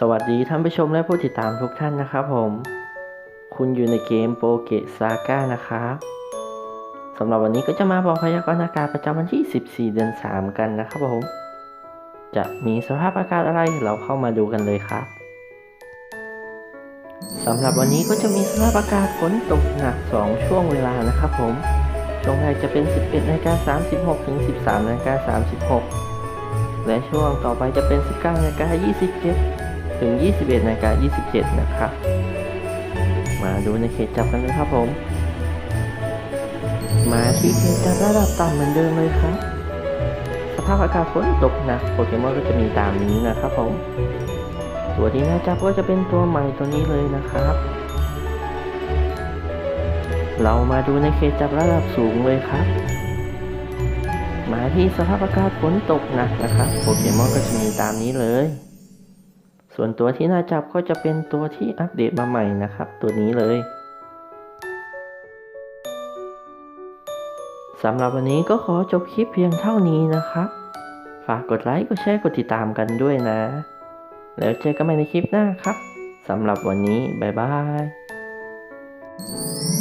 สวัสดีท่านผู้ชมและผู้ติดตามทุกท่านนะครับผม คุณอยู่ในเกมโปเกตซาก้านะครับสำหรับวันนี้ก็จะมาบอกพยากรณ์อากาศประจำวันที่ 14 เดือน 3 กันนะครับผม จะมีสภาพอากาศอะไรเราเข้ามาดูกันเลยครับสำหรับวันนี้ก็จะมีสภาพอากาศฝนตกหนัก 2 ช่วงเวลานะครับผม ช่วงแรกจะเป็น 11นาฬิกา36 ถึง 13นาฬิกา36 และช่วงต่อไปจะเป็น 19นาฬิกา27 ถึง 21นาฬิกา27 นะครับ มาดูในเขตจับกันเลยครับผม มาที่เขตจับระดับต่ำเหมือนเดิมเลยครับ สภาพอากาศฝนตกหนักโปเกมอนก็จะมีตามนี้นะครับผม ตัวที่น่าจับก็จะเป็นตัวใหม่ตัวนี้เลยนะครับ เรามาดูในเขตจับระดับสูงเลยครับมาที่สภาพอากาศฝนตกหนักนะครับโปเกมอนก็จะมีตามนี้เลย ส่วนตัวที่น่าจับก็จะเป็นตัวที่อัปเดตมาใหม่นะครับ ตัวนี้เลยสำหรับวันนี้ก็ขอจบคลิปเพียงเท่านี้นะครับ ฝากกดไลค์ กดแชร์ กดติดตามกันด้วยนะ แล้วเจอกันใหม่ในคลิปหน้าครับ สำหรับวันนี้ บ๊ายบาย